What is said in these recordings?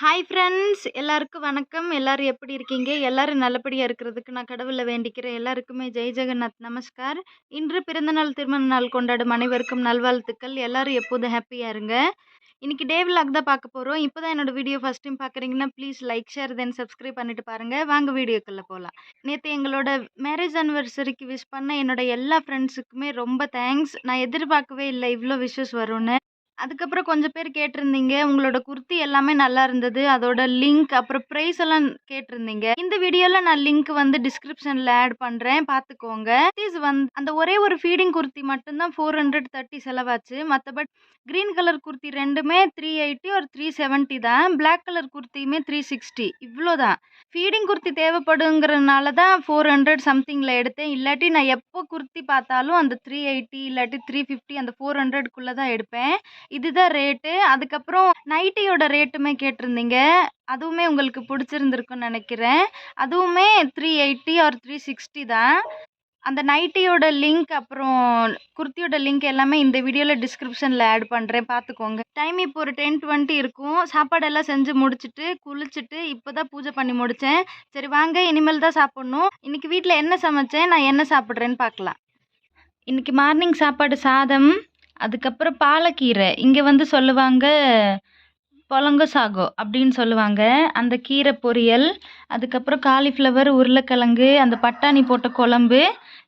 Hi friends எல்லாருக்கும் வணக்கம். எல்லாரும் எப்படி இருக்கீங்க? எல்லாரும் நல்லபடியாக இருக்கிறதுக்கு நான் கடவுளை வேண்டிக்கிறேன். எல்லாருக்குமே ஜெய் ஜெகநாத் நமஸ்கார். இன்று பிறந்தநாள் திருமண நாள் கொண்டாடும் அனைவருக்கும் நல்வாழ்த்துக்கள். எல்லாரும் எப்போதும் ஹாப்பியாக இருங்க. இன்றைக்கி டே விலாக் தான் பார்க்க போகிறோம் இப்போ தான் என்னோட வீடியோ ஃபஸ்ட் டைம் பார்க்குறீங்கன்னா please like share then subscribe பண்ணிட்டு பாருங்கள் வாங்க வீடியோக்குள்ளே போகலாம் நேற்று எங்களோட மேரேஜ் அனிவர்சரிக்கு விஷ் பண்ண என்னோட எல்லா ஃப்ரெண்ட்ஸுக்குமே ரொம்ப தேங்க்ஸ் நான் எதிர்பார்க்கவே இல்லை இவ்வளோ விஷஸ் வரும்னு. அதுக்கப்புறம் கொஞ்சம் பேர் கேட்டிருந்தீங்க. உங்களோட குர்த்தி எல்லாமே நல்லா இருந்தது. அதோட லிங்க் அப்புறம் ப்ரைஸ் எல்லாம் கேட்டிருந்தீங்க. இந்த வீடியோவில் நான் லிங்க் வந்து டிஸ்கிரிப்ஷனில் ஆட் பண்ணுறேன் பார்த்துக்கோங்க. ப்ளீஸ் வந்து அந்த ஒரே ஒரு ஃபீடிங் குர்த்தி மட்டும்தான் ஃபோர் ஹண்ட்ரட் தேர்ட்டி செலவாச்சு. மற்றபடி க்ரீன் கலர் குர்த்தி ரெண்டுமே த்ரீ எயிட்டி ஒரு த்ரீ செவன்ட்டி தான். பிளாக் கலர் குர்த்தியுமே த்ரீ சிக்ஸ்டி இவ்வளோ தான் ஃபீடிங் குர்த்தி தேவைப்படுங்கிறனால தான் ஃபோர் ஹண்ட்ரட் சம்திங்கில் எடுத்தேன். இல்லாட்டி நான் எப்போ குர்த்தி பார்த்தாலும் அந்த த்ரீ எயிட்டி இல்லாட்டி த்ரீ ஃபிஃப்டி அந்த ஃபோர் ஹண்ட்ரட்குள்ளே தான் எடுப்பேன். இதுதான் ரேட்டு அதுக்கப்புறம் நைட்டியோட ரேட்டுமே கேட்டிருந்தீங்க. அதுவுமே உங்களுக்கு பிடிச்சிருந்துருக்குன்னு நினைக்கிறேன். அதுவுமே three eighty or three sixty தான். அந்த நைட்டியோட லிங்க் அப்புறம் குர்த்தியோட லிங்க் எல்லாமே இந்த வீடியோவில் டிஸ்கிரிப்ஷனில் ஆட் பண்ணுறேன் பார்த்துக்கோங்க. டைம் இப்போ ஒரு டென் டுவெண்ட்டி இருக்கும். சாப்பாடெல்லாம் செஞ்சு முடிச்சுட்டு குளிச்சுட்டு இப்போ தான் பூஜை பண்ணி முடித்தேன் சரி வாங்க இனிமேல் தான் சாப்பிட்ணும். இன்றைக்கி வீட்டில் என்ன சமைச்சேன்? நான் என்ன சாப்பிட்றேன்னு பார்க்கலாம். இன்றைக்கி மார்னிங் சாப்பாடு சாதம் அதுக்கப்புறம் பாலக்கீரை. இங்கே வந்து சொல்லுவாங்க பொலங்க சாகோ அப்படின்னு சொல்லுவாங்க. அந்த கீரை பொரியல் அதுக்கப்புறம் காலிஃப்ளவர் உருளைக்கிழங்கு அந்த பட்டாணி போட்ட குழம்பு.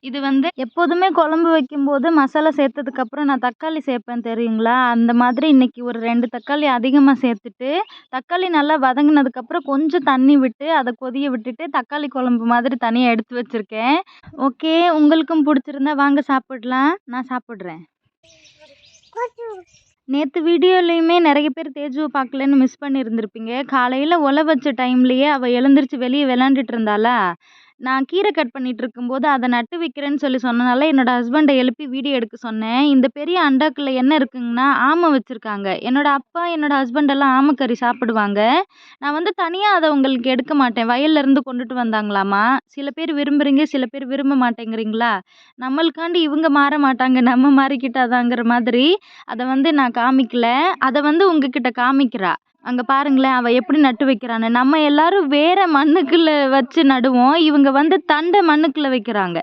இது வந்து எப்போதுமே குழம்பு வைக்கும்போது மசாலா சேர்த்ததுக்கப்புறம் நான் தக்காளி சேர்ப்பேன் தெரியுங்களா? அந்த மாதிரி இன்றைக்கி ஒரு ரெண்டு தக்காளி அதிகமாக சேர்த்துட்டு தக்காளி நல்லா வதங்கினதுக்கப்புறம் கொஞ்சம் தண்ணி விட்டு அதை கொதிய விட்டுட்டு தக்காளி குழம்பு மாதிரி தனியாக எடுத்து வச்சுருக்கேன். ஓகே உங்களுக்கும் பிடிச்சிருந்தா வாங்க சாப்பிடலாம். நான் சாப்பிட்றேன். நேற்று வீடியோலையுமே நிறைய பேர் தேஜுவை பார்க்கலன்னு மிஸ் பண்ணியிருந்திருப்பீங்க காலையில் ஒலை வச்ச டைம்லேயே அவள் எழுந்திரிச்சு வெளியே விளாண்டுட்டு இருந்தாளா? நான் கீரை கட் பண்ணிட்டு இருக்கும்போது அதை நட்டு வைக்கிறேன்னு சொல்லி சொன்னனால என்னோட ஹஸ்பண்டை எழுப்பி வீடியோ எடுக்க சொன்னேன். இந்த பெரிய அண்டாக்குள்ள என்ன இருக்குங்கன்னா ஆமை வச்சுருக்காங்க. என்னோட அப்பா என்னோட ஹஸ்பண்ட் எல்லாம் ஆமைக்கறி சாப்பிடுவாங்க. நான் வந்து தனியாக அதை உங்களுக்கு எடுக்க மாட்டேன். வயல்ல இருந்து கொண்டுட்டு வந்தாங்களாமா? சில பேர் விரும்புகிறீங்க சில பேர் விரும்ப மாட்டேங்கிறீங்களா? நம்மளுக்காண்டி இவங்க மாற மாட்டாங்க நம்ம மாறிக்கிட்டாதாங்கிற மாதிரி அதை வந்து நான் காமிக்கல. அதை வந்து உங்ககிட்ட காமிக்கிறா. அங்கே பாருங்களேன் அவள் எப்படி நட்டு வைக்கிறான்னு. நம்ம எல்லாரும் வேற மண்ணுக்குள்ளே வச்சு நடுவோம். இவங்க வந்து தண்டை மண்ணுக்குள்ளே வைக்கிறாங்க.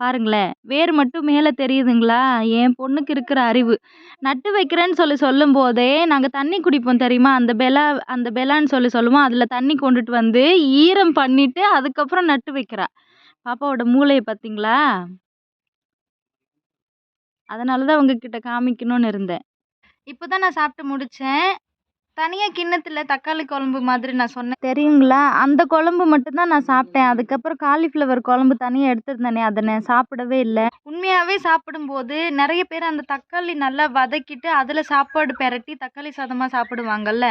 பாருங்களேன் வேர் மட்டும் மேலே தெரியுதுங்களா? என் பொண்ணுக்கு இருக்கிற அறிவு. நட்டு வைக்கிறேன்னு சொல்லி சொல்லும் போதே நாங்கள் தண்ணி குடிப்போம் தெரியுமா? அந்த பெலா அந்த பெலான்னு சொல்லி சொல்லுவோம். அதில் தண்ணி கொண்டுட்டு வந்து ஈரம் பண்ணிட்டு அதுக்கப்புறம் நட்டு வைக்கிறா. பாப்பாவோட மூளையை பார்த்தீங்களா? அதனால தான் உங்ககிட்ட காமிக்கணும்னு இருந்தேன். இப்போ தான் நான் சாப்பிட்டு முடித்தேன் தனியாக கிண்ணத்தில் தக்காளி குழம்பு மாதிரி நான் சொன்னேன். தெரியுங்களா? அந்த குழம்பு மட்டும்தான் நான் சாப்பிட்டேன். அதுக்கப்புறம் காலிஃப்ளவர் குழம்பு தனியாக எடுத்துருந்தேனே அதை நான் சாப்பிடவே இல்லை. உண்மையாகவே சாப்பிடும்போது நிறைய பேர் அந்த தக்காளி நல்லா வதக்கிட்டு அதில் சாப்பாடு பெரட்டி தக்காளி சாதமாக சாப்பிடுவாங்கல்ல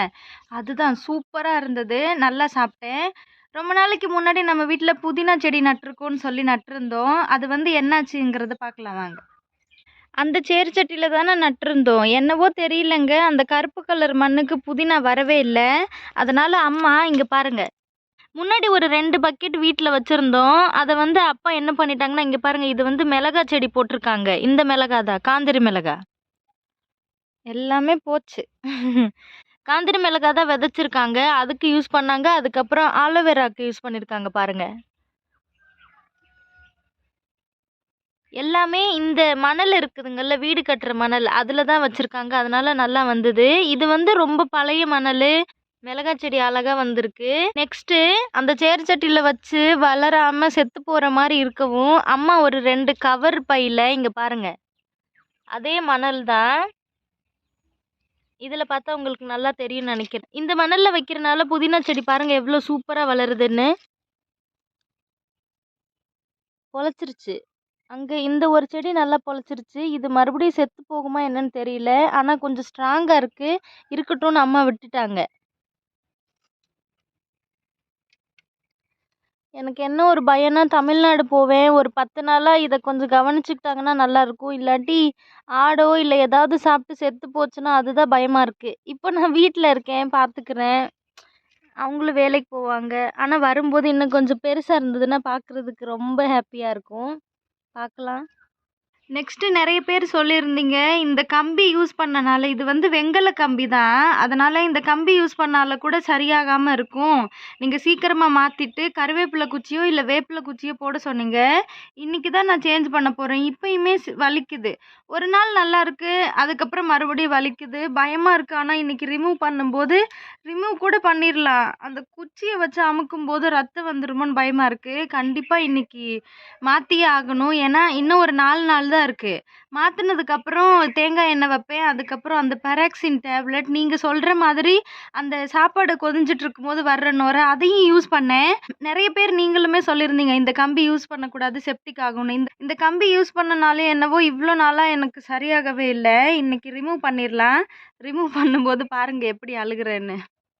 அதுதான் சூப்பராக இருந்தது. நல்லா சாப்பிட்டேன். ரொம்ப நாளைக்கு முன்னாடி நம்ம வீட்டில் புதினா செடி நட்டிருக்கோன்னு சொல்லி நட்டிருந்தோம். அது வந்து என்னாச்சுங்கிறத பார்க்கலாம் வாங்க. அந்த சேர் சட்டியில் தானே நட்டிருந்தோம். என்னவோ தெரியலங்க. அந்த கருப்பு கலர் மண்ணுக்கு புதினா வரவே இல்லை. அதனால் அம்மா இங்கே பாருங்கள் முன்னாடி ஒரு ரெண்டு பக்கெட் வீட்டில் வச்சுருந்தோம். அதை வந்து அப்பா என்ன பண்ணிட்டாங்கன்னா இங்கே பாருங்கள் இது வந்து மிளகா செடி போட்டிருக்காங்க. இந்த மிளகா தான் காந்திரி மிளகா. எல்லாமே போச்சு. காந்திரி மிளகா தான் விதைச்சிருக்காங்க. அதுக்கு யூஸ் பண்ணாங்க. அதுக்கப்புறம் ஆலோவேராக்கு யூஸ் பண்ணியிருக்காங்க பாருங்கள் எல்லாமே இந்த மணல் இருக்குதுங்கல்ல வீடு கட்டுற மணல். அதில் தான் வச்சுருக்காங்க. அதனால நல்லா வந்தது. இது வந்து ரொம்ப பழைய மணல். மிளகா செடி அழகாக வந்திருக்கு. நெக்ஸ்ட்டு அந்த சேர் சட்டியில் வச்சு வளராமல் செத்து போகிற மாதிரி இருக்கவும் அம்மா ஒரு ரெண்டு கவர் பையில் இங்கே பாருங்க. அதே மணல் தான். இதில் பார்த்தா உங்களுக்கு நல்லா தெரியும்னு நினைக்கிறேன். இந்த மணலில் வைக்கிறனால புதினா செடி பாருங்கள் எவ்வளோ சூப்பராக வளருதுன்னு. பொழைச்சிருச்சு அங்கே இந்த ஒரு செடி நல்லா பொழைச்சிருச்சு. இது மறுபடியும் செத்து போகுமா என்னன்னு தெரியல. ஆனால் கொஞ்சம் ஸ்ட்ராங்காக இருக்குது இருக்கட்டும்னு அம்மா விட்டுட்டாங்க. எனக்கு என்ன ஒரு பயம்னா தமிழ்நாடு போவேன். ஒரு பத்து நாளாக இதை கொஞ்சம் கவனிச்சுக்கிட்டாங்கன்னா நல்லாயிருக்கும் இல்லாட்டி ஆடோ இல்லை ஏதாவது சாப்பிட்டு செத்து போச்சுன்னா அதுதான் பயமாக இருக்குது இப்போ நான் வீட்டில் இருக்கேன் பார்த்துக்கிறேன் அவங்களும் வேலைக்கு போவாங்க. ஆனால் வரும்போது இன்னும் கொஞ்சம் பெருசாக இருந்ததுன்னா பார்க்குறதுக்கு ரொம்ப ஹாப்பியாக இருக்கும். பார்க்கலாம். நெக்ஸ்ட்டு நிறைய பேர் சொல்லியிருந்தீங்க இந்த கம்பி யூஸ் பண்ணனால இது வந்து வெங்கல கம்பி தான். அதனால் இந்த கம்பி யூஸ் பண்ணால கூட சரியாகாமல் இருக்கும். நீங்கள் சீக்கிரமாக மாற்றிட்டு கருவேப்பிலை குச்சியோ இல்லை வேப்பிலை குச்சியோ போட சொன்னீங்க. இன்றைக்கி தான் நான் சேஞ்ச் பண்ண போகிறேன் இப்போயுமே வலிக்குது. ஒரு நாள் நல்லா இருக்குது அதுக்கப்புறம் மறுபடியும் வலிக்குது. பயமாக இருக்குது ஆனால் இன்றைக்கி ரிமூவ் பண்ணும்போது ரிமூவ் கூட பண்ணிடலாம் அந்த குச்சியை வச்சு அமுக்கும் போது ரத்தம் வந்துருமோன்னு பயமாக இருக்குது கண்டிப்பாக இன்னைக்கு மாற்றியே ஆகணும். ஏன்னா இன்னும் ஒரு நாலு நாள் தான் தான் இருக்குது மாற்றினதுக்கப்புறம் தேங்காய் எண்ணெய் வைப்பேன். அதுக்கப்புறம் அந்த பெராக்சின் டேப்லெட் நீங்கள் சொல்கிற மாதிரி அந்த சாப்பாடு கொதிஞ்சிட்டு இருக்கும்போது வர்ற நுரை அதையும் யூஸ் பண்ணேன். நிறைய பேர் நீங்களுமே சொல்லியிருந்தீங்க இந்த கம்பி யூஸ் பண்ணக்கூடாது செப்டிக் ஆகும்னு. இந்த இந்த கம்பி யூஸ் பண்ணனாலே என்னவோ இவ்வளோ நாளாக எனக்கு சரியாகவே இல்லை. இன்னைக்கு ரிமூவ் பண்ணிடலாம் ரிமூவ் பண்ணும்போது பாருங்கள் எப்படி அழுகிறேன்னு.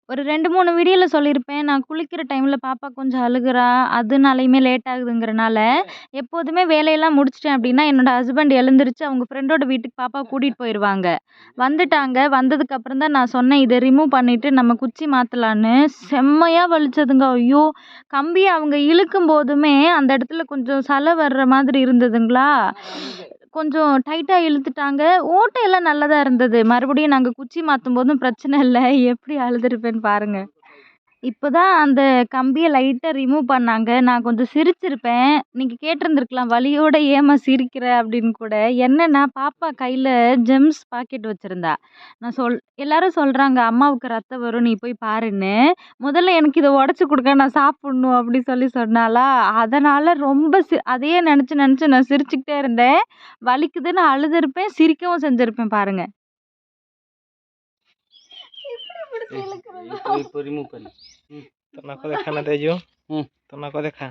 ஒரு ரெண்டு மூணு வீடியோவில் சொல்லியிருப்பேன். நான் குளிக்கிற டைமில் பாப்பா கொஞ்சம் அழுகுறா. அதனாலையுமே லேட் ஆகுதுங்கிறனால எப்போதுமே வேலையெல்லாம் முடிச்சிட்டேன் அப்படின்னா என்னோட ஹஸ்பண்ட் எழுந்திரிச்சு அவங்க ஃப்ரெண்டோட வீட்டுக்கு பாப்பா கூட்டிகிட்டு போயிடுவாங்க வந்துட்டாங்க. வந்ததுக்கப்புறம் தான் நான் சொன்னேன் இதை ரிமூவ் பண்ணிவிட்டு நம்ம குச்சி மாற்றலான்னு செம்மையாக வலிச்சதுங்க. ஐயோ! கம்பியை அவங்க இழுக்கும் போதுமே அந்த இடத்துல கொஞ்சம் சலை வர்ற மாதிரி இருந்ததுங்களா? கொஞ்சம் டைட்டாக இழுத்துட்டாங்க. ஓட்டையெல்லாம் நல்லதாக இருந்தது. மறுபடியும் நாங்கள் குச்சி மாற்றும் போதும் பிரச்சனை இல்லை. எப்படி அழுதுருப்பேன்னு பாருங்கள் இப்போ தான் அந்த கம்பியை லைட்டாக ரிமூவ் பண்ணாங்க. நான் கொஞ்சம் சிரிச்சிருப்பேன். நீங்கள் கேட்டிருந்துருக்கலாம் வலியோட ஏம்மா சிரிக்கிற அப்படின்னு கூட. என்னன்னா பாப்பா கையில் ஜெம்ஸ் பாக்கெட் வச்சுருந்தா. நான் சொல் எல்லாரும் சொல்கிறாங்க அம்மாவுக்கு ரத்தம் வரும் நீ போய் பாருன்னு. முதல்ல எனக்கு இதை உடச்சி கொடுக்க நான் சாப்பிட்ணும் அப்படி சொல்லி சொன்னாலா அதனால் ரொம்ப சி அதையே நினச்சி நினச்சி நான் சிரிச்சுக்கிட்டே இருந்தேன். வலிக்குதுன்னு அழுதுருப்பேன் சிரிக்கவும் செஞ்சுருப்பேன் பாருங்கள் இப்போ ରିମୁଭ୍ କଲି ତୋ ନାକ ଦେଖା ନା ତେଜୁ ହୁଁ। ତୋ ନାକ ଦେଖା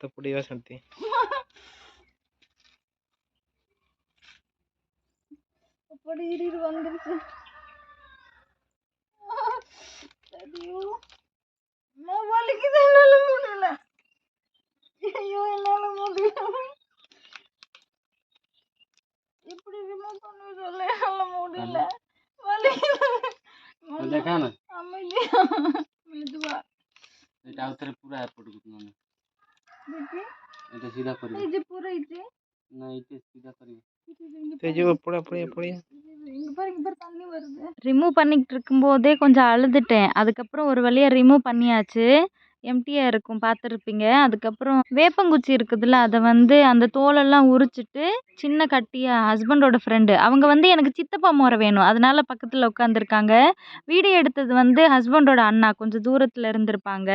ତ ପୋଡ଼ିବ ସେମିତି அப்படி இரு வந்துருச்சு ஐயோ அம்மா வலிக்குது என்னால முடியல ஐயோ என்னால முடியல இப்படி ரிமூவ் பண்ண சொல்ல என்னால முடியல வலிக்குது ଦେଖା ନା அமைதியா மெதுவா ଏଇଟା ଆଉ ଥରେ ପୁରା ଏପଟକୁ ନହେଲେ ଦେଖି ଏଇଟା ସିଧା କରିବ இது பூரா இது ନା ଏଇଟା ସିଧା କରିବ ତେଜୁ ପୋଡ଼ା ପୋଡ଼ିଆ ପୋଡ଼ିଆ இங்க பாரு இங்க பாரு தண்ணி வருது ரிமூவ் பண்ணிக்கிட்டு இருக்கும்போதே கொஞ்சம் அழுதுட்டேன் அதுக்கப்புறம் ஒரு வழியாக ரிமூவ் பண்ணியாச்சு எம்டியாக இருக்கும் பார்த்துருப்பீங்க அதுக்கப்புறம் வேப்பங்குச்சி இருக்குதுல்ல அதை வந்து அந்த தோலெல்லாம் உரிச்சிட்டு சின்ன கட்டியாக ஹஸ்பண்டோட ஃப்ரெண்டு அவங்க வந்து எனக்கு சித்தப்பா முறை வேணும். அதனால பக்கத்தில் உட்காந்துருக்காங்க வீடியோ எடுத்தது வந்து ஹஸ்பண்டோட அண்ணா கொஞ்சம் தூரத்தில் இருந்திருப்பாங்க.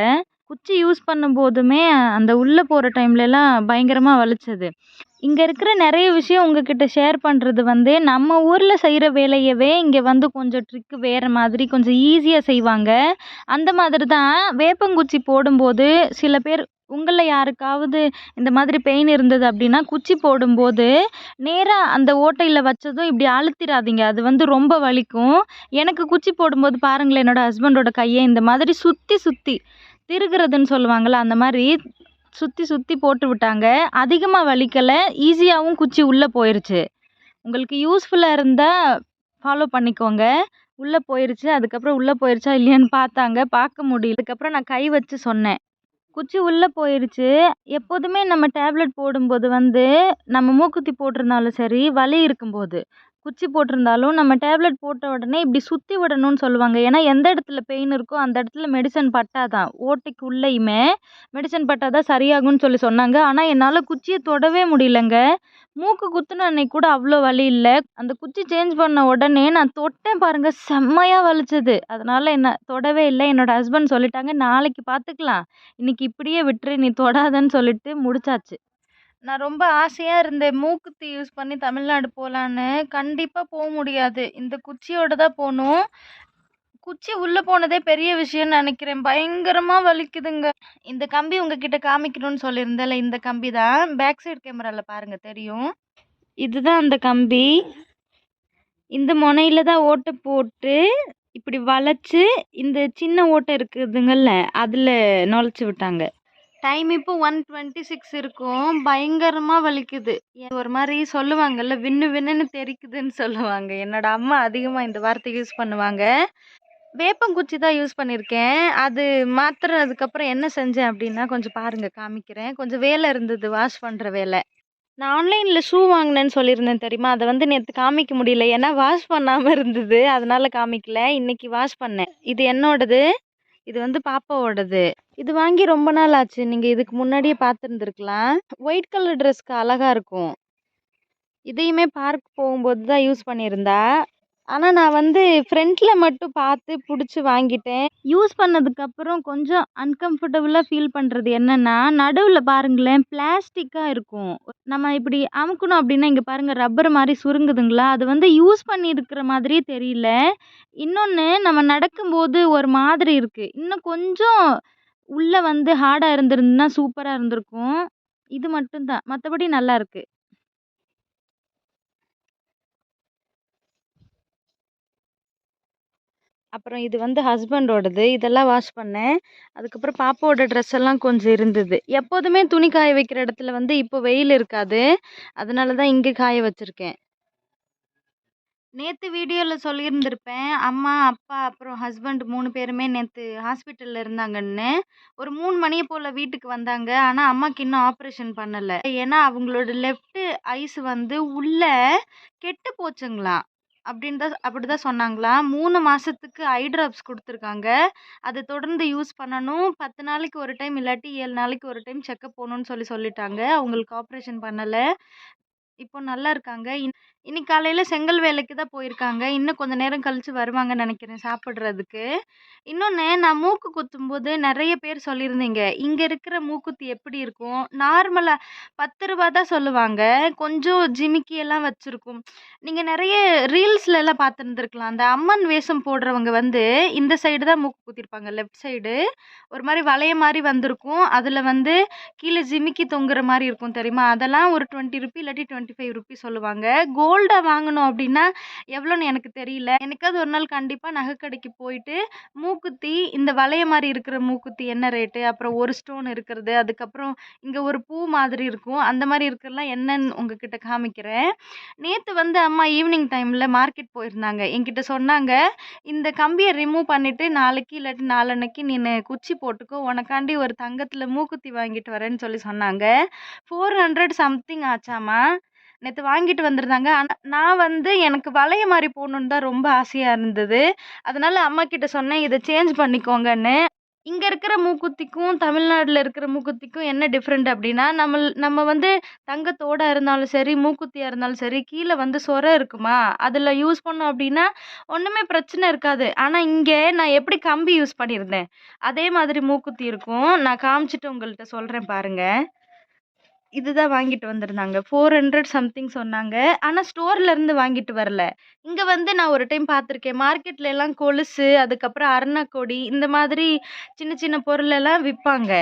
குச்சி யூஸ் பண்ணும்போதுமே அந்த உள்ளே போகிற டைம்லலாம் பயங்கரமாக வலிச்சது. இங்கே இருக்கிற நிறைய விஷயம் உங்ககிட்ட ஷேர் பண்ணுறது வந்து நம்ம ஊரில் செய்கிற வேலையவே இங்கே வந்து கொஞ்சம் ட்ரிக்கு வேறு மாதிரி கொஞ்சம் ஈஸியாக செய்வாங்க. அந்த மாதிரி தான் வேப்பங்குச்சி போடும்போது சில பேர் உங்களில் யாருக்காவது இந்த மாதிரி பெயின் இருந்தது அப்படின்னா குச்சி போடும்போது நேராக அந்த ஓட்டையில் வச்சதும் இப்படி அழுத்திடாதீங்க அது வந்து ரொம்ப வலிக்கும். எனக்கு குச்சி போடும்போது பாருங்களேன் என்னோட ஹஸ்பண்டோட கையை இந்த மாதிரி சுற்றி சுற்றி திருகிறதுன்னு சொல்லுவாங்கள்ல அந்த மாதிரி சுற்றி சுற்றி போட்டு விட்டாங்க. அதிகமாக வலிக்கலை ஈஸியாகவும் குச்சி உள்ளே போயிடுச்சு உங்களுக்கு யூஸ்ஃபுல்லாக இருந்தால் ஃபாலோ பண்ணிக்கோங்க. உள்ளே போயிடுச்சு அதுக்கப்புறம் உள்ளே போயிடுச்சா இல்லையான்னு பார்த்தாங்க பார்க்க முடியல. அதுக்கப்புறம் நான் கை வச்சு சொன்னேன். குச்சி உள்ளே போயிடுச்சு எப்போதுமே நம்ம டேப்லெட் போடும்போது வந்து நம்ம மூக்குத்தி போட்டிருந்தாலும் சரி வலி இருக்கும்போது குச்சி போட்டிருந்தாலும் நம்ம டேப்லெட் போட்ட உடனே இப்படி சுற்றி விடணும்னு சொல்லுவாங்க. ஏன்னா எந்த இடத்துல பெயின் இருக்கோ அந்த இடத்துல மெடிசன் பட்டாதான் ஓட்டைக்கு உள்ளேயுமே மெடிசன் பட்டாதான் சரியாகும்னு சொல்லி சொன்னாங்க. ஆனால் என்னால் குச்சியை தொடவே முடியலங்க. மூக்கு குத்துன அன்னைக்கு கூட அவ்வளோ வலி இல்லை. அந்த குச்சி சேஞ்ச் பண்ண உடனே நான் தொட்டேன் பாருங்கள் செம்மையாக வலிச்சது. அதனால் என்ன தொடவே இல்லை. என்னோடய ஹஸ்பண்ட் சொல்லிட்டாங்க நாளைக்கு பார்த்துக்கலாம் இன்னைக்கு இப்படியே விட்டுரு. நீ தொடாதன்னு சொல்லிட்டு முடிச்சாச்சு. நான் ரொம்ப ஆசையாக இருந்தேன். மூக்குத்தி யூஸ் பண்ணி தமிழ்நாடு போகலான்னு கண்டிப்பாக போக முடியாது. இந்த குச்சியோட தான் போகணும். குச்சி உள்ளே போனதே பெரிய விஷயம்னு நினைக்கிறேன். பயங்கரமாக வலிக்குதுங்க. இந்த கம்பி உங்ககிட்ட காமிக்கணும்னு சொல்லியிருந்தேன்ல இந்த கம்பி தான். பேக் சைடு கேமராவில் பாருங்கள் தெரியும். இதுதான் அந்த கம்பி. இந்த முனையில் தான் ஓட்டை போட்டு இப்படி வளைச்சு இந்த சின்ன ஓட்டை இருக்குதுங்கள்ல அதில் நுழைச்சி விட்டாங்க. டைம் இப்போ ஒன் டுவெண்ட்டி சிக்ஸ் இருக்கும். பயங்கரமாக வலிக்குது. ஒரு மாதிரி சொல்லுவாங்கல்ல விண்ணு விண்ணுன்னு தெரிக்குதுன்னு சொல்லுவாங்க. என்னோட அம்மா அதிகமாக இந்த வார்த்தை யூஸ் பண்ணுவாங்க. வேப்பங்குச்சி தான் யூஸ் பண்ணியிருக்கேன் அது மாத்துறதுக்கப்புறம் என்ன செஞ்சேன் அப்படின்னா கொஞ்சம் பாருங்கள் காமிக்கிறேன். கொஞ்சம் வேலை இருந்தது வாஷ் பண்ணுற வேலை. நான் ஆன்லைனில் ஷூ வாங்கினேன்னு சொல்லியிருந்தேன் தெரியுமா? அதை வந்து நேற்று காமிக்க முடியல. ஏன்னா வாஷ் பண்ணாமல் இருந்தது. அதனால காமிக்கல. இன்னைக்கு வாஷ் பண்ணேன். இது என்னோடது? இது வந்து பாப்பாவோடது. இது வாங்கி ரொம்ப நாள் ஆச்சு. நீங்கள் இதுக்கு முன்னாடியே பார்த்துருந்துருக்கலாம் ஒயிட் கலர் ட்ரெஸ்க்கு அழகாக இருக்கும். இதையுமே பார்க் போகும்போது தான் யூஸ் பண்ணியிருந்தா. ஆனால் நான் வந்து ஃப்ரண்ட்டில் மட்டும் பார்த்து பிடிச்சி வாங்கிட்டேன். யூஸ் பண்ணதுக்கப்புறம் கொஞ்சம் அன்கம்ஃபர்டபுளாக ஃபீல் பண்ணுறது என்னென்னா நடுவில் பாருங்களேன் பிளாஸ்டிக்காக இருக்கும். நம்ம இப்படி அமுக்கணும் அப்படின்னா இங்கே பாருங்கள் ரப்பர் மாதிரி சுருங்குதுங்களா? அது வந்து யூஸ் பண்ணியிருக்கிற மாதிரியே தெரியல. இன்னொன்று நம்ம நடக்கும்போது ஒரு மாதிரி இருக்குது இன்னும் கொஞ்சம் உள்ளே வந்து ஹார்டாக இருந்திருந்துன்னா சூப்பராக இருந்திருக்கும். இது மட்டும்தான் மற்றபடி நல்லா இருக்கு. அப்புறம் இது வந்து ஹஸ்பண்டோடது இதெல்லாம் வாஷ் பண்ணேன். அதுக்கப்புறம் பாப்பாவோட ட்ரெஸ் எல்லாம் கொஞ்சம் இருந்தது. எப்போதுமே துணி காய வைக்கிற இடத்துல வந்து இப்போ வெயில் இருக்காது. அதனால தான் இங்கே காய வச்சுருக்கேன். நேற்று வீடியோவில் சொல்லியிருந்திருப்பேன் அம்மா அப்பா அப்புறம் ஹஸ்பண்ட் மூணு பேருமே நேற்று ஹாஸ்பிட்டலில் இருந்தாங்கன்னு. ஒரு மூணு மணியை போல் வீட்டுக்கு வந்தாங்க. ஆனால் அம்மாவுக்கு இன்னும் ஆப்ரேஷன் பண்ணலை. ஏன்னா அவங்களோட லெஃப்ட்டு ஐஸ் வந்து உள்ளே கெட்டு போச்சுங்களாம் அப்படின்னு தான் அப்படி தான் சொன்னாங்களாம் மூணு மாதத்துக்கு ஐ ட்ராப்ஸ் கொடுத்துருக்காங்க. அதை தொடர்ந்து யூஸ் பண்ணணும். பத்து நாளைக்கு ஒரு டைம் இல்லாட்டி ஏழு நாளைக்கு ஒரு டைம் செக்கப் போகணுன்னு சொல்லி சொல்லிட்டாங்க. அவங்களுக்கு ஆப்ரேஷன் பண்ணலை. இப்போ நல்லா இருக்காங்க. இன் இன்னைக்கு காலையில் செங்கல் வேலைக்கு தான் போயிருக்காங்க. இன்னும் கொஞ்ச நேரம் கழித்து வருவாங்கன்னு நினைக்கிறேன் சாப்பிட்றதுக்கு. இன்னொன்று நான் மூக்கு குத்தும்போது நிறைய பேர் சொல்லியிருந்தீங்க. இங்கே இருக்கிற மூக்குத்தி எப்படி இருக்கும்? நார்மலாக பத்து ரூபா தான் சொல்லுவாங்க. கொஞ்சம் ஜிமிக்கியெல்லாம் வச்சுருக்கும். நீங்கள் நிறைய ரீல்ஸ்லலாம் பார்த்துருந்துருக்கலாம். அந்த அம்மன் வேஷம் போடுறவங்க வந்து இந்த சைடு தான் மூக்கு குத்திருப்பாங்க. லெஃப்ட் சைடு ஒரு மாதிரி வளைய மாதிரி வந்திருக்கும். அதில் வந்து கீழே ஜிமிக்கி தொங்குற மாதிரி இருக்கும் தெரியுமா? அதெல்லாம் ஒரு டுவெண்ட்டி ருபி இல்லாட்டி டுவெண்ட்டி ஃபைவ் ருபி சொல்லுவாங்க. கோ கோல்டை வாங்கணும் அப்படின்னா எவ்வளோன்னு எனக்கு தெரியல. எனக்காவது ஒரு நாள் கண்டிப்பாக நகைக்கடைக்கு போயிட்டு மூக்குத்தி இந்த வளைய மாதிரி இருக்கிற மூக்குத்தி என்ன ரேட்டு அப்புறம் ஒரு ஸ்டோன் இருக்கிறது அதுக்கப்புறம் இங்கே ஒரு பூ மாதிரி இருக்கும். அந்த மாதிரி இருக்கிறலாம் என்னன்னு உங்ககிட்ட காமிக்கிறேன். நேற்று வந்து அம்மா ஈவினிங் டைமில் மார்க்கெட் போயிருந்தாங்க. என்கிட்ட சொன்னாங்க இந்த கம்பியை ரிமூவ் பண்ணிவிட்டு நாளைக்கு இல்லாட்டி நாளன்னைக்கு நீ குச்சி போட்டுக்கோ. உனக்காண்டி ஒரு தங்கத்தில் மூக்குத்தி வாங்கிட்டு வரேன்னு சொல்லி சொன்னாங்க. ஃபோர் ஹண்ட்ரட் சம்திங் ஆச்சாம்மா. நேற்று வாங்கிட்டு வந்திருந்தாங்க. ஆனால் நான் வந்து எனக்கு வளைய மாதிரி போடணுன்னு தான் ரொம்ப ஆசையாக இருந்தது. அதனால் அம்மா கிட்ட சொன்னேன் இதை சேஞ்ச் பண்ணிக்கோங்கன்னு. இங்கே இருக்கிற மூக்குத்திக்கும் தமிழ்நாட்டில் இருக்கிற மூக்குத்திக்கும் என்ன டிஃப்ரெண்ட் அப்படின்னா நம்ம நம்ம வந்து தங்கத்தோட இருந்தாலும் சரி மூக்குத்தியாக இருந்தாலும் சரி கீழே வந்து சொர இருக்குமா? அதில் யூஸ் பண்ணோம் அப்படின்னா ஒன்றுமே பிரச்சனை இருக்காது. ஆனால் இங்கே நான் எப்படி கம்பி யூஸ் பண்ணியிருந்தேன்? அதே மாதிரி மூக்குத்தி இருக்கும். நான் காமிச்சிட்டு உங்கள்கிட்ட சொல்கிறேன் பாருங்கள் இதுதான் வாங்கிட்டு வந்திருந்தாங்க. ஃபோர் ஹண்ட்ரட் சம்திங் சொன்னாங்க. ஆனால் ஸ்டோர்லேருந்து வாங்கிட்டு வரல. இங்கே வந்து நான் ஒரு டைம் பார்த்துருக்கேன். மார்க்கெட்ல எல்லாம் கொலுசு அதுக்கப்புறம் அருணாக்கொடி இந்த மாதிரி சின்ன சின்ன பொருள் எல்லாம் விற்பாங்க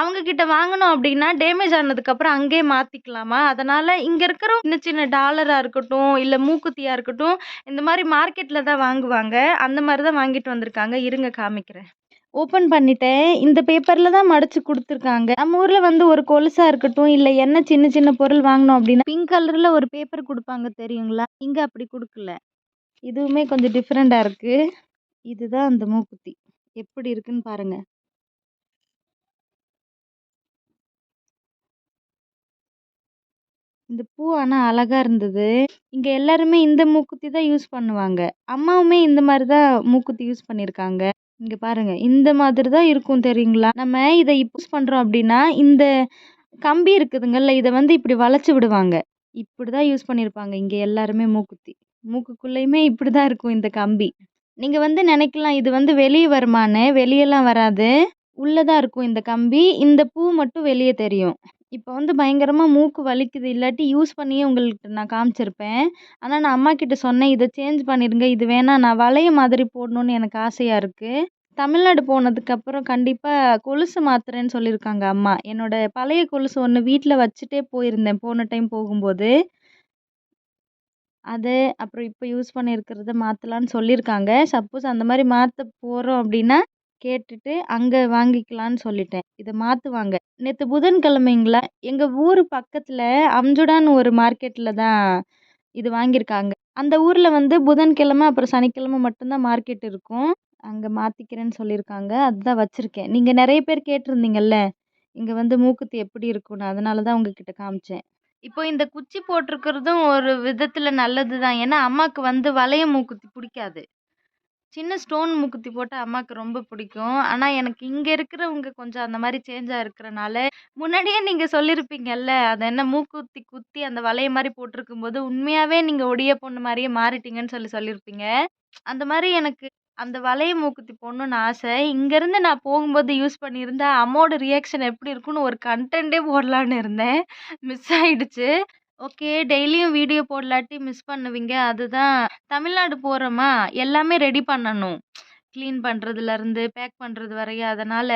அவங்க கிட்ட வாங்கினோம் அப்படின்னா டேமேஜ் ஆனதுக்கப்புறம் அங்கேயே மாற்றிக்கலாமா அதனால் இங்கே இருக்கிற சின்ன சின்ன டாலராக இருக்கட்டும் இல்லை மூக்குத்தியாக இருக்கட்டும் இந்த மாதிரி மார்க்கெட்டில் தான் வாங்குவாங்க. அந்த மாதிரி தான் வாங்கிட்டு வந்திருக்காங்க. இருங்க காமிக்கிறேன். ஓப்பன் பண்ணிட்டேன். இந்த பேப்பரில் தான் மடிச்சு கொடுத்துருக்காங்க. நம்ம ஊரில் வந்து ஒரு கொலுசாக இருக்கட்டும் இல்லை என்ன சின்ன சின்ன பொருள் வாங்கினோம் அப்படின்னா பிங்க் கலரில் ஒரு பேப்பர் கொடுப்பாங்க தெரியுங்களா? இங்கே அப்படி கொடுக்கல. இதுவுமே கொஞ்சம் டிஃப்ரெண்ட்டாக இருக்குது இதுதான் அந்த மூக்குத்தி. எப்படி இருக்குன்னு பாருங்க. இந்த பூ ஆனால் அழகாக இருந்தது. இங்கே எல்லாருமே இந்த மூக்குத்தி தான் யூஸ் பண்ணுவாங்க. அம்மாவுமே இந்த மாதிரி தான் மூக்குத்தி யூஸ் பண்ணியிருக்காங்க இங்கே பாருங்க. இந்த மாதிரி தான் இருக்கும் தெரியுங்களா? நம்ம இதை யூஸ் பண்ணுறோம் அப்படின்னா இந்த கம்பி இருக்குதுங்கல்ல இதை வந்து இப்படி வளைச்சி விடுவாங்க. இப்படி தான் யூஸ் பண்ணியிருப்பாங்க இங்கே எல்லாருமே மூக்குத்தி. மூக்குக்குள்ளேயுமே இப்படி தான் இருக்கும் இந்த கம்பி. நீங்கள் வந்து நினைக்கலாம் இது வந்து வெளியே வருமான்னு. வெளியெல்லாம் வராது. உள்ளே தான் இருக்கும் இந்த கம்பி. இந்த பூ மட்டும் வெளியே தெரியும். இப்போ வந்து பயங்கரமாக மூக்கு வலிக்குது. இல்லாட்டி யூஸ் பண்ணியே உங்கள்கிட்ட நான் காமிச்சிருப்பேன். ஆனால் நான் அம்மா கிட்ட சொன்னேன் இதை சேஞ்ச் பண்ணிடுங்க. இது வேணாம் நான் வளைய மாதிரி போடணுன்னு எனக்கு ஆசையாக இருக்குது தமிழ்நாடு போனதுக்கப்புறம் கண்டிப்பாக கொலுசு மாத்துறேன்னு சொல்லியிருக்காங்க அம்மா. என்னோடய பழைய கொலுசு ஒன்று வீட்டில் வச்சுட்டே போயிருந்தேன். போன டைம் போகும்போது. அது அப்புறம் இப்போ யூஸ் பண்ணியிருக்கிறத மாற்றலான்னு சொல்லியிருக்காங்க. சப்போஸ் அந்த மாதிரி மாற்ற போகிறோம் அப்படின்னா கேட்டுட்டு அங்கே வாங்கிக்கலான்னு சொல்லிட்டேன். இதை மாற்றுவாங்க நேற்று புதன்கிழமைங்களா எங்கள் ஊர் பக்கத்தில் அம்ஜுடான்னு ஒரு மார்க்கெட்டில் தான் இது வாங்கியிருக்காங்க. அந்த ஊரில் வந்து புதன்கிழமை அப்புறம் சனிக்கிழமை மட்டும்தான் மார்க்கெட் இருக்கும். அங்கே மாற்றிக்கிறேன்னு சொல்லியிருக்காங்க. அதுதான் வச்சுருக்கேன். நீங்கள் நிறைய பேர் கேட்டிருந்தீங்கல்ல இங்கே வந்து மூக்குத்தி எப்படி இருக்கும்னு. அதனால தான் உங்ககிட்ட காமிச்சேன். இப்போ இந்த குச்சி போட்டிருக்கிறதும் ஒரு விதத்தில் நல்லது தான். ஏன்னா, அம்மாவுக்கு வந்து வளைய மூக்குத்தி பிடிக்காது. சின்ன ஸ்டோன் மூக்குத்தி போட்டால் அம்மாவுக்கு ரொம்ப பிடிக்கும். ஆனா, எனக்கு இங்க இருக்கிறவங்க கொஞ்சம் அந்த மாதிரி சேஞ்சா இருக்கிறனால, முன்னாடியே நீங்க சொல்லியிருப்பீங்கல்ல, அது என்ன மூக்குத்தி குத்தி அந்த வளைய போட்டிருக்கும் போது உண்மையாவே நீங்க ஒடிய பொண்ணு மாதிரியே மாறிட்டீங்கன்னு சொல்லி சொல்லியிருப்பீங்க. அந்த மாதிரி எனக்கு அந்த வளைய மூக்குத்தி போடணும்னு ஆசை. இங்கேருந்து நான் போகும்போது யூஸ் பண்ணியிருந்தேன் அம்மாவோட ரியாக்ஷன் எப்படி இருக்கும்னு ஒரு கன்டென்ட்டே போடலான்னு இருந்தேன். மிஸ் ஆயிடுச்சு. ஓகே. டெய்லியும் வீடியோ போடலாட்டி மிஸ் பண்ணுவீங்க. அதுதான் தமிழ்நாடு போறோமா, எல்லாமே ரெடி பண்ணணும். கிளீன் பண்றதுலருந்து, பேக் பண்றது வரையும். அதனால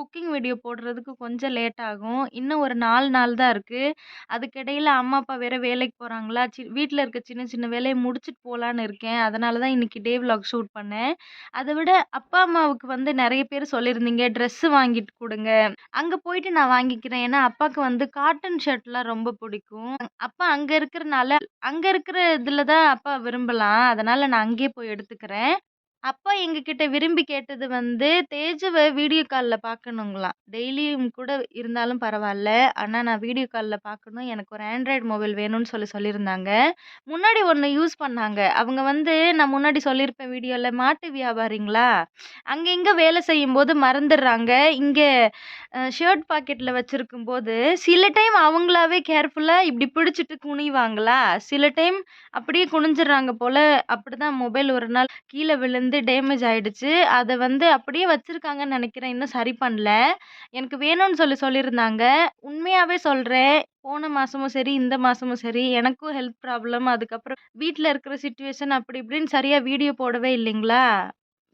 குக்கிங் வீடியோ போடுறதுக்கு கொஞ்சம் லேட் ஆகும். இன்னும் ஒரு 4 நாள் தான் இருக்கு. அதுக்கிடையில அம்மா, அப்பா வேற வேலைக்கு போறாங்களா, சி வீட்ல இருக்க சின்ன சின்ன வேலைய முடிச்சுட்டு போலான்னு இருக்கேன். அதனால தான் இன்னைக்கு டே விலாக் ஷூட் பண்ணேன். அத விட அப்பா, அம்மாவுக்கு வந்து நெறைய பேர் சொல்லியிருந்தீங்க, ட்ரெஸ்ஸு வாங்கிட்டு குடுங்க. அங்க போயிட்டு நான் வாங்கிக்கிறேன். ஏன்னா, அப்பாக்கு வந்து காட்டன் ஷர்ட்லாம் ரொம்ப பிடிக்கும். அப்பா அங்க இருக்கிறனால, அங்க இருக்கிற இதுல தான் அப்பா விரும்பலாம். அதனால நான் அங்கேயே போய் எடுத்துக்கிறேன். அப்பா எங்ககிட்ட விரும்பி கேட்டது வந்து, தேஜுவ வீடியோ கால்ல பார்க்கணுங்களாம். டெய்லியும் கூட இருந்தாலும் பரவால்ல. ஆனா, நான் வீடியோ கால்ல பார்க்கணும். எனக்கு ஒரு ஆண்ட்ராய்டு மொபைல் வேணும்னு சொல்லி சொல்லியிருந்தாங்க. முன்னாடி ஒண்ணு யூஸ் பண்ணாங்க. அவங்க வந்து நான் முன்னாடி சொல்லியிருப்பேன் வீடியோல, மாட்டு வியாபாரிங்களா, அங்க இங்க வேலை செய்யும்போது மறந்துடுறாங்க. இங்க அ ஷர்ட் பாக்கெட்ல வச்சிருக்கும்போது, சில டைம் அவங்களாவே கேர்ஃபுல்லா இப்படி பிடிச்சிட்டு குனிவாங்களா, சில டைம் அப்படியே குனிஞ்சிடுறாங்க போல. அப்படிதான் மொபைல் ஒரு நாள் கீழ விழுந்து வந்து டேமேஜ் ஆயிடுச்சு. அதை வந்து அப்படியே வச்சிருக்காங்கன்னு நினைக்கிறேன் இன்னும் சரி பண்ணல. எனக்கு வேணும்னு சொல்லி சொல்லியிருந்தாங்க. உண்மையாகவே சொல்கிறேன் போன மாதமும் சரி, இந்த மாதமும் சரி, எனக்கும் ஹெல்த் ப்ராப்ளம், அதுக்கப்புறம் வீட்டில் இருக்கிற சுச்சுவேஷன் அப்படி இப்படின்னு சரியாக வீடியோ போடவே இல்லைங்களா,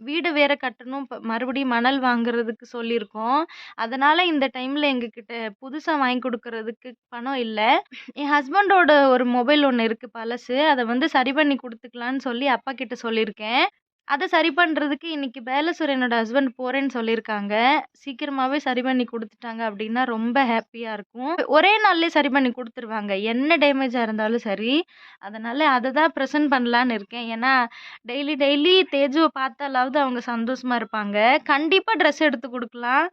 வீடு வேற கட்டணும். மறுபடியும் மணல் வாங்குறதுக்கு சொல்லியிருக்கோம். அதனால இந்த டைம்ல எங்ககிட்ட புதுசாக வாங்கி கொடுக்கறதுக்கு பணம் இல்லை என் ஹஸ்பண்டோட ஒரு மொபைல் ஒன்று இருக்கு பழசு. அதை வந்து சரி பண்ணி கொடுத்துக்கலான்னு சொல்லி அப்பா கிட்ட சொல்லியிருக்கேன். அதை சரி பண்ணுறதுக்கு இன்னைக்கு பேலசூர் ஹஸ்பண்ட் போகிறேன்னு சொல்லியிருக்காங்க. சீக்கிரமாகவே சரி பண்ணி கொடுத்துட்டாங்க அப்படின்னா ரொம்ப ஹாப்பியாக இருக்கும். ஒரே நாள்லேயே சரி பண்ணி கொடுத்துருவாங்க என்ன டேமேஜாக இருந்தாலும் சரி. அதனால் அதை தான் ப்ரெசென்ட் பண்ணலான்னு இருக்கேன். ஏன்னா, டெய்லி டெய்லி தேஜுவை பார்த்தாலாவது அவங்க சந்தோஷமாக இருப்பாங்க. கண்டிப்பாக ட்ரெஸ் எடுத்து கொடுக்கலாம்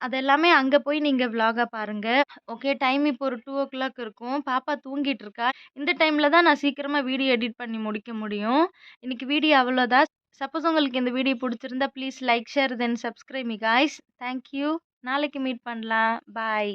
அதெல்லாமே அங்கே அங்க போய் நீங்க விளாகா பாருங்க. ஓகே. டைம் இப்போ ஒரு 2:00 இருக்கும். பாப்பா தூங்கிட்டு இருக்கா. இந்த டைம்ல தான் நான் சீக்கிரமா வீடியோ எடிட் பண்ணி முடிக்க முடியும். இன்னைக்கு வீடியோ அவ்வளோதான். சப்போஸ் உங்களுக்கு இந்த video புடிச்சிருந்தா, please like, share then subscribe me guys. Thank you. நாளைக்கு மீட் பண்ணலாம். பாய்.